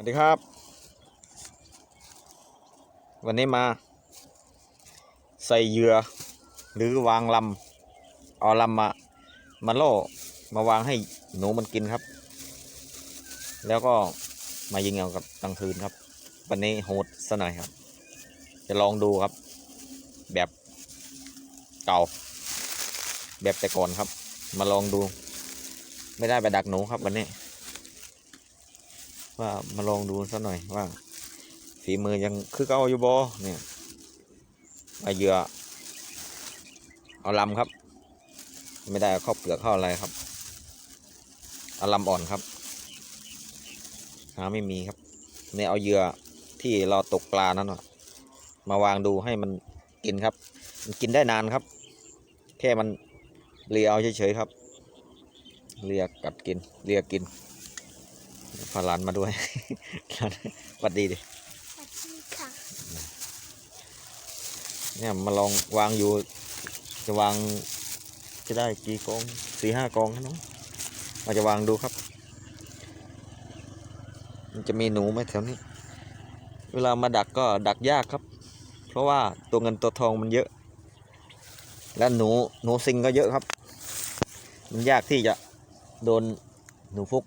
วัสดีครับ วันนี้มา ใส่เหยื่อหรือวางลำเอาลำมามาล่อมาวางให้หนูมันกินครับ แล้วก็มายิงเอากับกลางคืนครับ วันนี้โหดซะหน่อยครับ จะลองดูครับ แบบเก่า แบบแต่ก่อนครับ มาลองดู ไม่ได้ไปดักหนูครับวันนี้ ว่ามาลองดูสักหน่อยว่าฝีมือยังคือเก่าอยู่บ่เนี่ยเอาเหยื่อเอาลำครับ ไม่ได้เอาเข้าเปลือกเข้าอะไรครับเอาลำอ่อนครับ หาไม่มีครับเนี่ยเอาเหยื่อที่เราตกปลานั่นมาวางดูให้มันกินครับ มันกินได้นานครับ แค่มันเลียเอาเฉยๆครับ เลียกัดกิน เลียกิน พาหลานมาด้วยหลานหวัดดีดิสวัสดีค่ะเนี่ยมาลองวางอยู่ จะวางจะได้กี่กองสี่ห้ากองนะน้องมาจะวางดูครับ มันจะมีหนูไหมแถวนี้ เวลามาดักก็ดักยากครับ เพราะว่าตัวเงินตัวทองมันเยอะ และหนูหนูซิงก็เยอะครับ มันยากที่จะโดนหนูพุก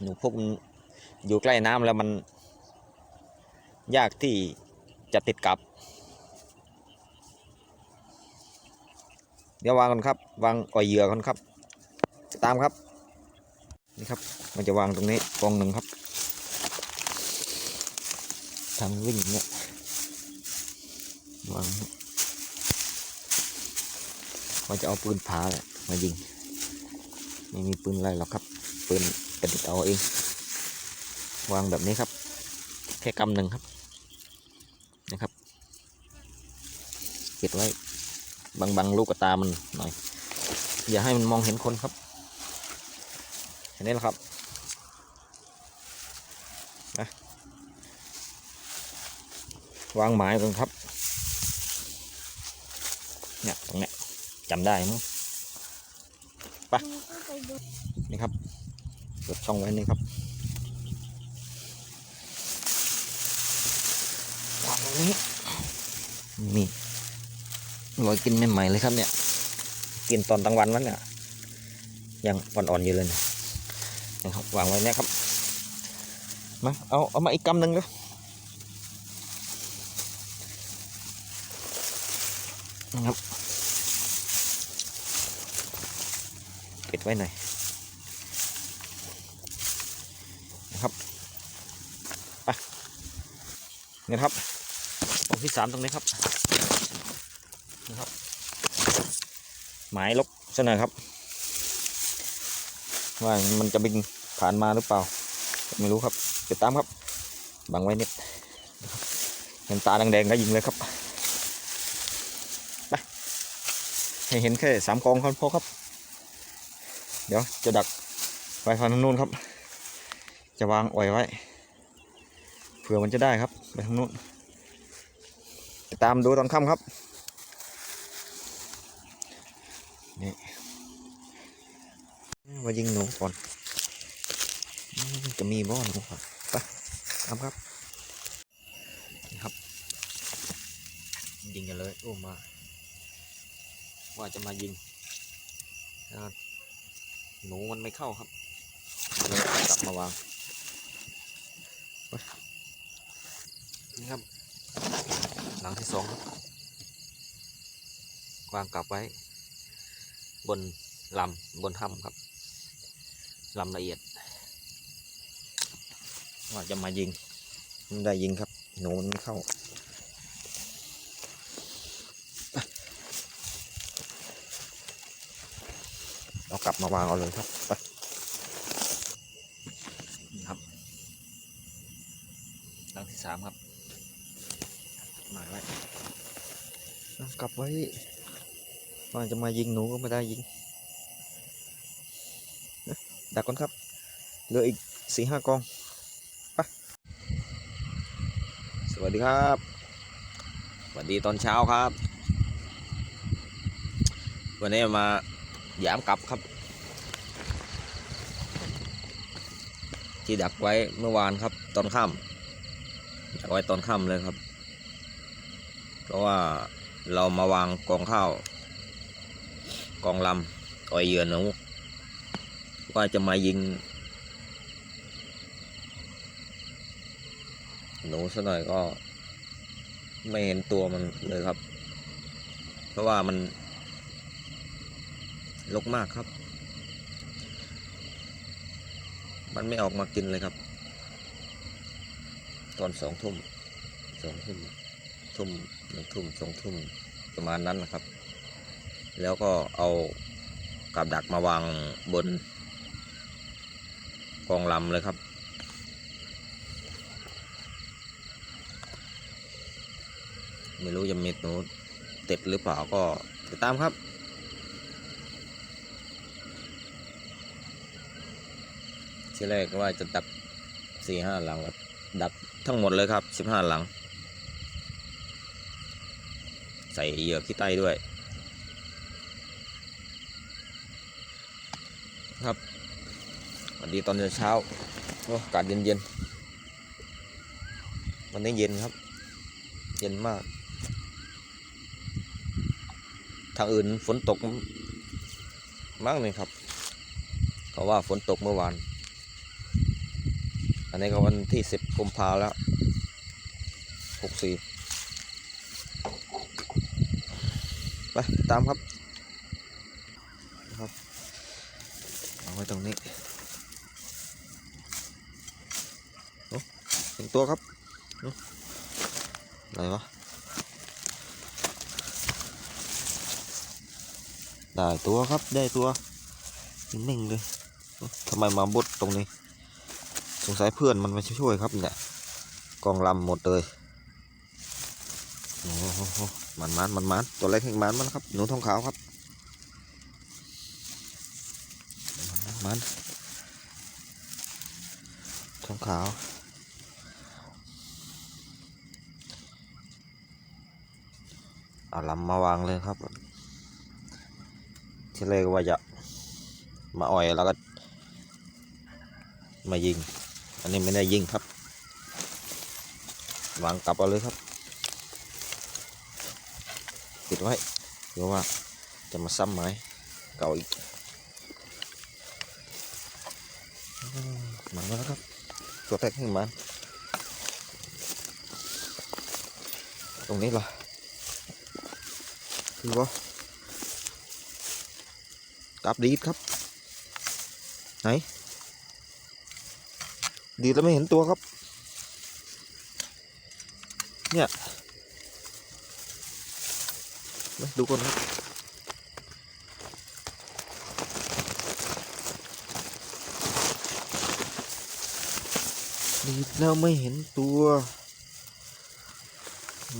หนูพุกมันอยู่ใกล้น้ำแล้วมัน ยากที่จะติดกับ เดี๋ยววางก่อนครับ วางอ่อยเหยื่อก่อนครับ ตามครับ นี่ครับ มันจะวางตรงนี้กองหนึ่งครับทางวิ่งย่างเงี้ยวางมันจะเอาปืนผาแหละมายิง ไม่มีปืนอะไรหรอกครับ ปืน ระดิษฐ์เอาเอง วางแบบนี้ครับ แค่กำหนึ่งครับนะครับปิดไว้บังบังลูกกระตามันหน่อย อย่าให้มันมองเห็นคนครับเห็นนี้แหละครับนะวางหมายกันครับเนี่ยตรงเนี้ยจำได้มั้งไปนูก็ไปดูนี่ครับ เปิดช่องไว้นี่ครับวางตรงนี้นี่รอยกินใหม่ๆเลยครับเนี่ย กินตอนกลางวันวันเนี่ย ยังอ่อนๆอยู่เลยนะนะครับวางไว้เนี่ยครับมาเอาเอามาอีกกำหนึ่งเลยนะครับปิดไว้หน่อยนะครับไป นะครับตรงที่สามตรงนี้ครับนะครับ หมายลบซะหน่อครับ ว่ามันจะบินผ่านมาหรือเปล่า ไม่รู้ครับติดตามครับ บังไว้นิดนะครับเห็นตาแดงๆก็ยิงเลยครับไปให้เห็นแค่สามกองครับพอครับ เดี๋ยวจะดักไว้ฝั่งนู้นครับ จะวางอ่อยไว้ เผื่อมันจะได้ครับ ไปทางนู้นติดตามดูตอนค่ำครับ นี่มายิงหนูก่อน จะมีบ่อหนูครับไปทำครับนี่ครับ ยิงกันเลย โอ้มา ว่าจะมายิงหนูมันไม่เข้าครับเลยกลับมาวางไป นี่ครับ หลังที่สองวางกลับไว้ บนลำบนถ้ำครับลำละเอียดว่าจะมายิงไม่ได้ยิงครับ หนูมันไม่เข้าเอากลับมาวางเอาเลยครับไปนี่ครับหลังที่สามครับ หมายไว้กลับไว้ว่าจะมายิงหนูก็ไม่ได้ยิงนะดักก่อนครับ เหลืออีกสี่ห้ากองไปสวัสดีครับสวัสดีตอนเช้าครับ วันนี้มาหยามกลับครับ ที่ดักไว้เมื่อวานครับ ตอนค่ำดักไว้ตอนค่ำเลยครับ ราะว่าเรามาวางกองข้าว กองลำอ่อยเหยื่อหนูว่าจะมายิง หนูซะหน่อยก็ไม่เห็นตัวมันเลยครับ เพราะว่ามันลกมากครับ มันไม่ออกมากินเลยครับ ตอนสองทุ่มสองทุ่ม ทุ่มหนึ่งทุ่มสองทุ่มประมาณนั้นนะครับ แล้วก็เอากับดักมาวางบนกองลำเลยครับ ไม่รู้จะมีหนูติดหรือเปล่าก็ติดตามครับที่แรกว่าจะดักสี่ห้าหลังครับดักทั้งหมดเลยครับสิบห้าหลัง ใส่เหยื่อขี้ไตด้วย ครับสวัสดีตอนเช้าโอ้อากาศเย็นๆวันนี้เย็นครับ เย็นมาก ทางอื่นฝนตกมากเลยครับ เพราะว่าฝนตกเมื่อวาน อันนี้ก็วันที่สิบกุมภาแล้วหกสี่ ไปตามครับนะครับเอาไว้ตรงนี้โอ้เห็นตัวครับอ้อะไรวะได้ตัวครับได้ตัวนิ่งๆเลยทำไมมาบดตรงนี้ สงสัยเพื่อนมันมาช่วยครับเนี่ยกองลำหมดเลยโอ้โห มันมันมันมันตัวเล็กแห่งมันมันครับ หนูทองขาวครับมันทองขาวเอาลำมาวางเลยครับที่แรกว่าจะมาอ่อยแล้วก็มายิง อันนี้ไม่ได้ยิงครับ วางกลับเอาเลยครับ ปิดไว้เดี๋ยวว่าจะมาซ้ำไม้เก่าอีกมาแล้วครับ ตัวแรกให้มันตรงนี้เหรอคือว่ากับดีดครับ ไหน ดีแล้วไม่เห็นตัวครับ เนี่ย ดูก่อนครับดีแล้วไม่เห็นตัวอื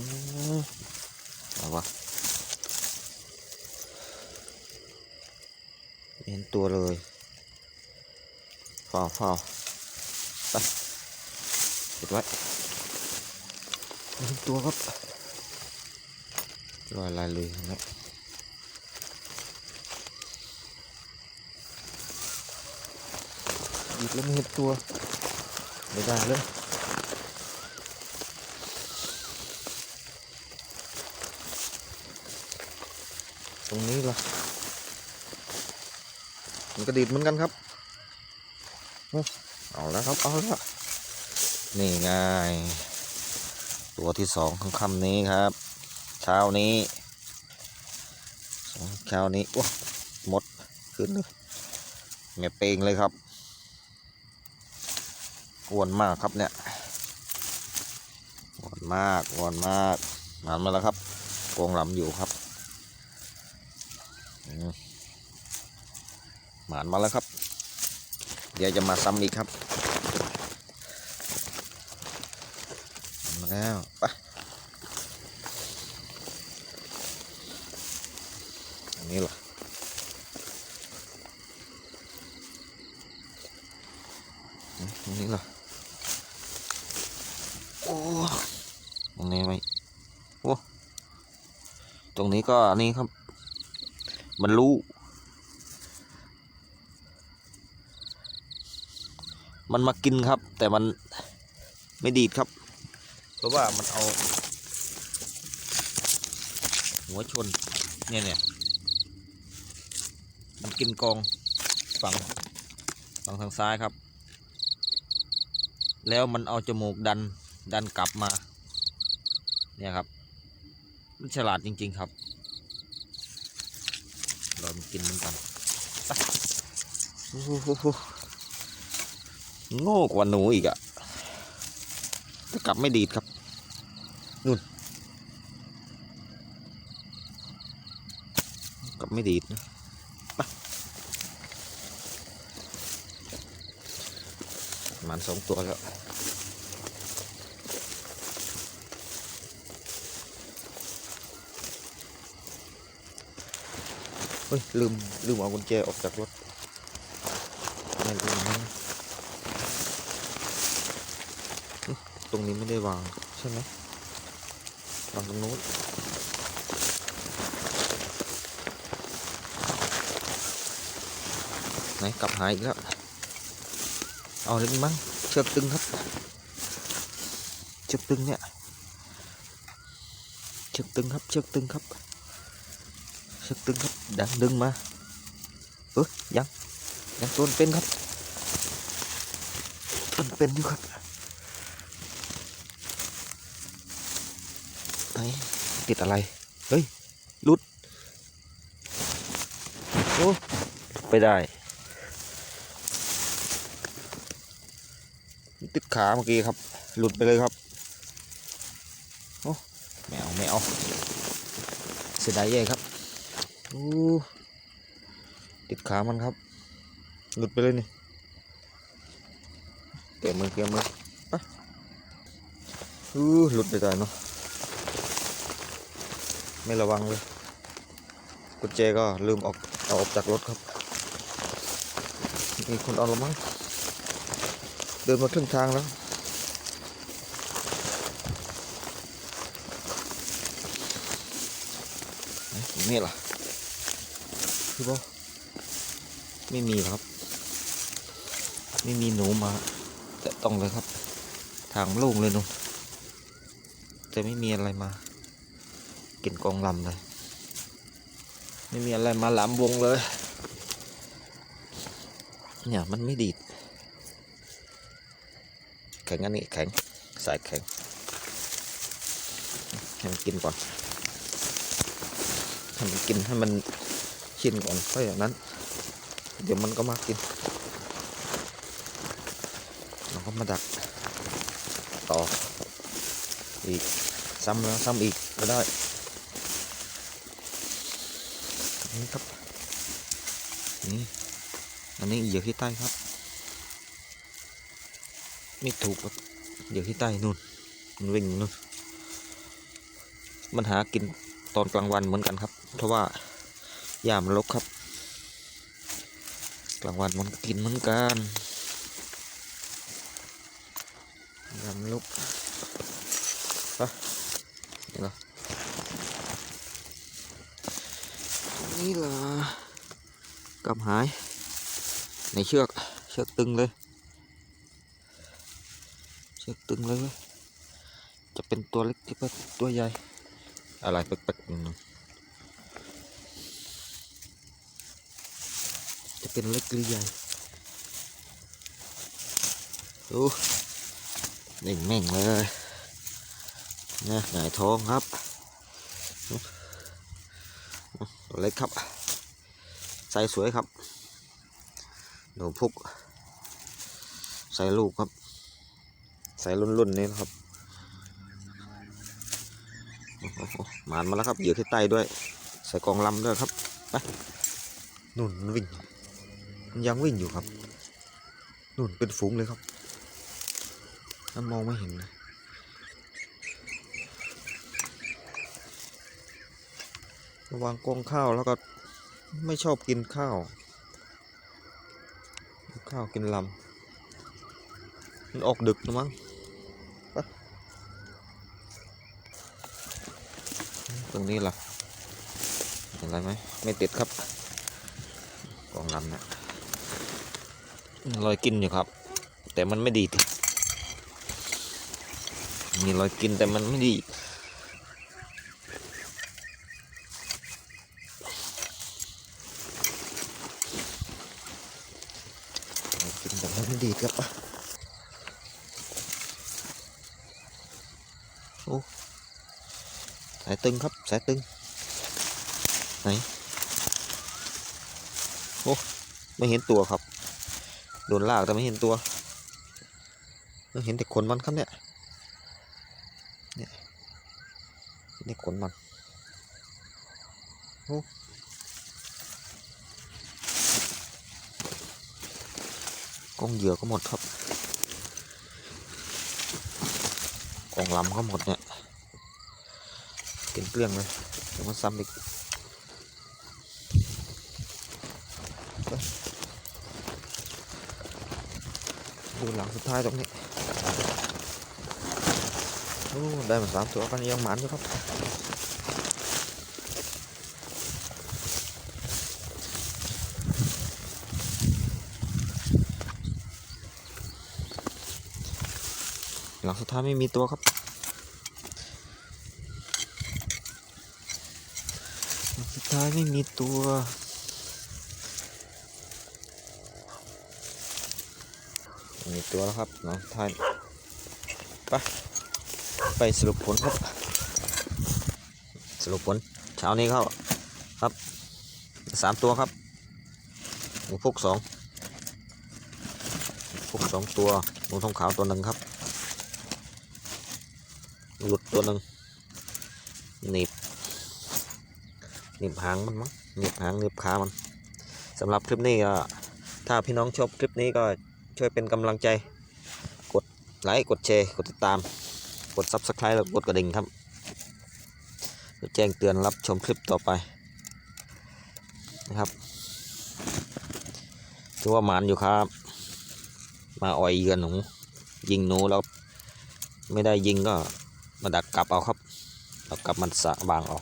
มเอาวะเห็นตัวเลยฝ้าวฝ้าวปิดไว้ไม่เห็นตัวครับ รอยลายเลยนะหยิบแล้วไม่เห็นตัวไม่ได้เลยตรงนี้ล่ะมันกระดิดเหมือนกันครับ เอาแล้วครับ เอาแล้วนี่ไงตัวที่สองของคำนี้ครับ เช้านี้สองเช้านี้ว้าหมดขึ้นเลยเงียเปงเลยครับอ้วนมากครับเนี่ยอ้วนมากอ้วนมากมามาแล้วครับกงลำอยู่ครับหมานมาแล้วครับ เดี๋ยวจะมาซ้ำอีกครับ มาแล้วไปอันนี้เหรอ อืมอันนี้เหรอโอ้ตรงนี้ไหมโอ้ตรงนี้ก็นนี้ครับ มันรู้ มันมากินครับ แต่มันไม่ดีดครับ เพราะว่ามันเอา หัวชน เนี่ยเนี่ยมันกินกองฝั่งฝั่งทางซ้ายครับ แล้วมันเอาจมูกดันดันกลับมา เนี่ยครับ มันฉลาดจริง ๆครับ เรามากินมันกันโง่กว่าหนูอีกอะแต่กลับไม่ดีดครับนู่นกลับไม่ดีดนะไปประ มันสองตัวแล้วเฮ้ยลืม ลืมเอากุญแจออกจากรถไม่ลืมนะตรงนี้ไม่ได้วาง ใช่ไหมวางตรงนู้นไหนกลับหายอีกแล้ว เอาเลยมั้งเชือกตึงครับ เชือกตึงเนี่ย เชือกตึงครับ เชือกตึงครับ เชือกตึงครับ ดันดึงมาเออยังยังต้นเป็นครับต้นเป็นอยู่ครับไหนติดอะไร เฮ้ยหลุด โอ้ ไปได้ ติด ขาเมื่อกี้ครับ หลุดไปเลยครับโอ้ไม่เอาไม่เอาเสียดายแย่ครับโอ้ติดขามันครับ หลุดไปเลยนี่เกี่ยมือเกี่ยมือไปอู้หลุดไปได้เนาะไม่ระวังเลยกุญแจก็ลืมออกเอาออกจากรถครับมีคนเอาละมั้ง เดินมาครึ่งทางแล้ว นี่ล่ะคือบ่าไม่มีครับ ไม่มีหนูมา แต่ต้องเลยครับ ทางโล่งเลยนุ่นแต่ไม่มีอะไรมา กินกองลำเลย ไม่มีอะไรมาหลามวงเลย เนี่ยมันไม่ดีด แข็งอันนี้แข็งสายแข็งให้มันกินก่อนให้มันกินให้มันชินก่อนค่อยอย่างนั้น เดี๋ยวมันก็มากินเราก็มาดักต่ออีกซ้ำแล้วซ้ำอีกก็ได้นี่ครับนี่อันนี้เหยื่ที่ใต้ครับ นี่ถูกครับเหยื่ที่ใต้นู่นมันวิ่งนู่นมันหากินตอนกลางวันเหมือนกันครับ เพราะว่าหญ้ามันรกครับ กลางวันมันกินเหมือนกันหญ้ามันรกไปนี่เหรอนี่ล่ะกลับหายในเชือกเชือกตึงเลย ชือกตึงเลยเว้ยจะเป็นตัวเล็กที่เป็นตัวใหญ่ อะไรแปลกๆนึงจะเป็นเล็กหรือใหญ่ดูนี่แม่งเลยนะหงายท้องครับตัวเล็กครับใส่สวยครับหนูพุกใส่ลูกครับ ใส่รุ่นๆนี้นะครับหมานมาแล้วครับเหยื่อที่ใต้ด้วย ใส่กองลำด้วยครับไปนุ่นวิ่งมันยังวิ่งอยู่ครับนู่นเป็นฝูงเลยครับนั่นมองไม่เห็นเลยระวังกองข้าวแล้วก็ไม่ชอบกินข้าว ข้าวกินลำมันออกดึกนะมั้งไป ตรงนี้ล่ะเห็นอะไรไหมไม่ติดครับกองลำเนะลอยกินอยู่ครับ แต่มันไม่ดีดมีรอยกินแต่มันไม่ดีดรอยกินแต่มันไม่ดีครับโอ้สาย ตึงครับสายตึง ไหน โอ้ไม่เห็นตัวครับ โดนลากแต่ไม่เห็นตัว เห็นแต่ขนมันครับเนี่ย เนี่ยเห็นแต่ขนมัน โอ้กองเหยื่อก็หมดครับกองลำก็หมดเนี่ย เป็นเกลี้ยงเลยเดี๋ยวมันซ้ำอีกดูหลังสุดท้ายตรงนี้โอ้ได้มาสามตัวกันยังหมันอยู่ครับหลังสุดท้ายไม่มีตัวครับ หลังสุด ท้ายไม่มีตัว มีตัวแล้วครับน้องท่านไปไปสรุปผลครับ สรุปผลเช้านี้เข้าครับสามตัวครับหมูพุกสองพุกสองตัวหมูทองขาวตัวหนึ่งครับ หลุดตัวหนึ่งหนีบ หนีบหางมันมั้งหนีบหางหนีบขามันสำหรับคลิปนี้ก็ถ้าพี่น้องชอบคลิปนี้ก็ช่วยเป็นกำลังใจ กดไลค์กดแชร์กดติดตาม กด Subscribe แล้วกดกระดิ่งครับเพื่อแจ้งเตือนรับชมคลิปต่อไปนะครับถือว่าหมานอยู่ครับ มาอ่อยเยือนหนูยิงหนูแล้วไม่ได้ยิงก็มาดักกลับเอาครับดักกลับมันสะบางเอา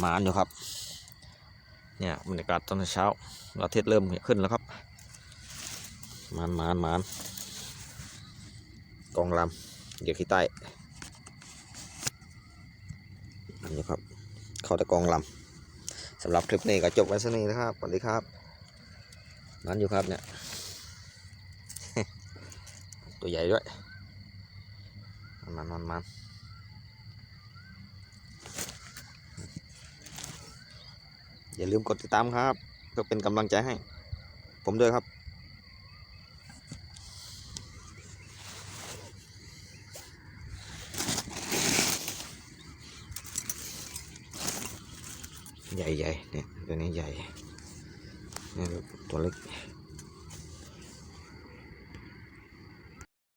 หมานอยู่ครับ เนี่ยบรรยากาศตอนเช้าเราเทศเริ่มขึ้นแล้วครับมานมานมานกองลำเดี๋ยวขี้ใต้นี่ครับ เข้าแต่กองลำสำหรับคลิปนี้ก็จบไว้สักนี้นะครับสวัสดีครับมันอยู่ครับเนี่ย ตัวใหญ่ด้วย มันมันมัน อย่าลืมกดติดตามครับเพื่อเป็นกำลังใจให้ ผมด้วยครับ